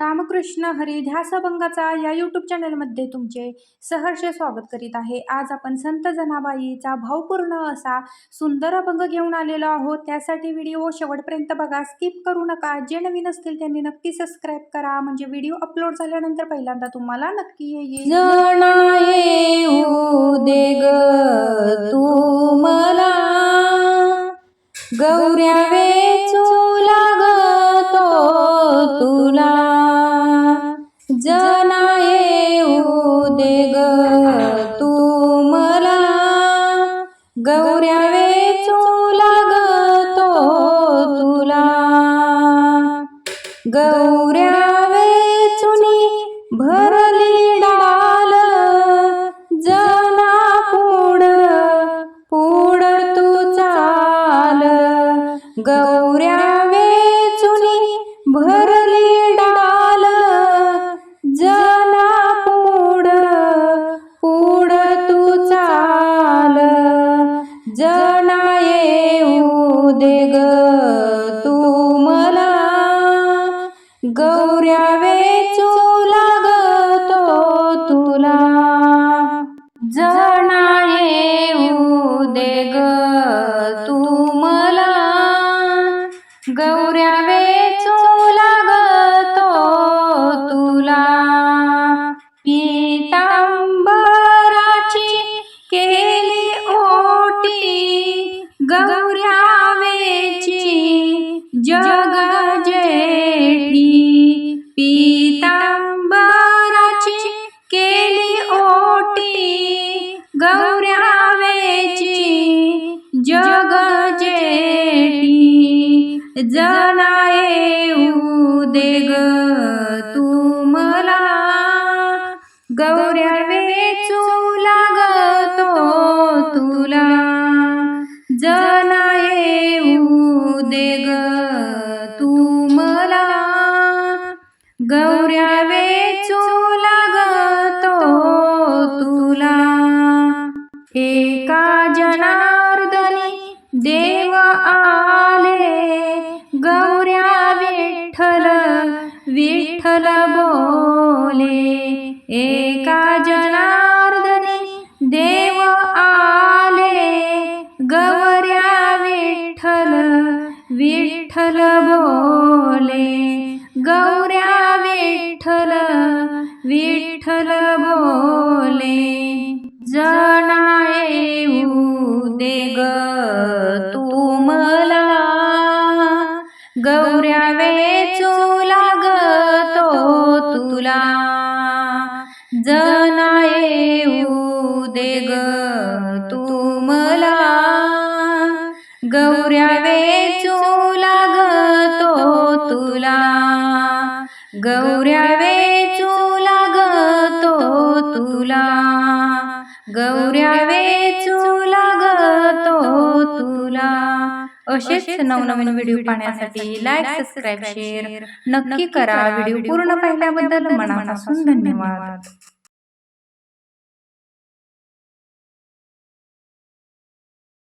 रामकृष्ण हरी ध्यासभंगाचा या यूट्यूब चॅनलमध्ये तुमचे सहर्ष स्वागत करीत आहे. आज आपण संत जनाबाईचा भावपूर्ण असा सुंदर अभंग घेऊन आलेलो आहोत. त्यासाठी व्हिडिओ शेवटपर्यंत बघा. स्किप करू नका. जे नवीन असतील त्यांनी नक्की सबस्क्राईब करा. म्हणजे व्हिडिओ अपलोड झाल्यानंतर पहिल्यांदा तुम्हाला नक्की येईल. दे ग तू मला. गौऱ्या तू मला गौऱ्या वेचू लागतो तुला. गौऱ्या वेचुनी भरली डाल जना पुढ पुढ तू चाल. गौऱ्या वेचुनी भर ना येऊ दे ग तू मला गौऱ्या वेचू जग जेठी पितांबराची केली ओटी गौऱ्यावेची जग जेठी. जना येऊ दे ग तू मला गौऱ्या वेचू लागतो तुला. जग वेचू लागतो तुला. एका जनार्दनी देव आले. गौऱ्या विठ्ठल विठ्ठल बोले. एका विठ्ठल बोले जना येऊ दे ग तू मला. गौऱ्या वेचू लागतो तुला. जना येऊ दे ग तू मला. गौऱ्या वेचू लागतो तुला. गौऱ्या वेचू तुला. गौऱ्या वेचू लागतो तुला. असेच नवनवीन व्हिडिओ पाहण्यासाठी लाईक सबस्क्राईब शेअर नक्की करा. व्हिडिओ पूर्ण पाहिल्याबद्दल मनापासून धन्यवाद.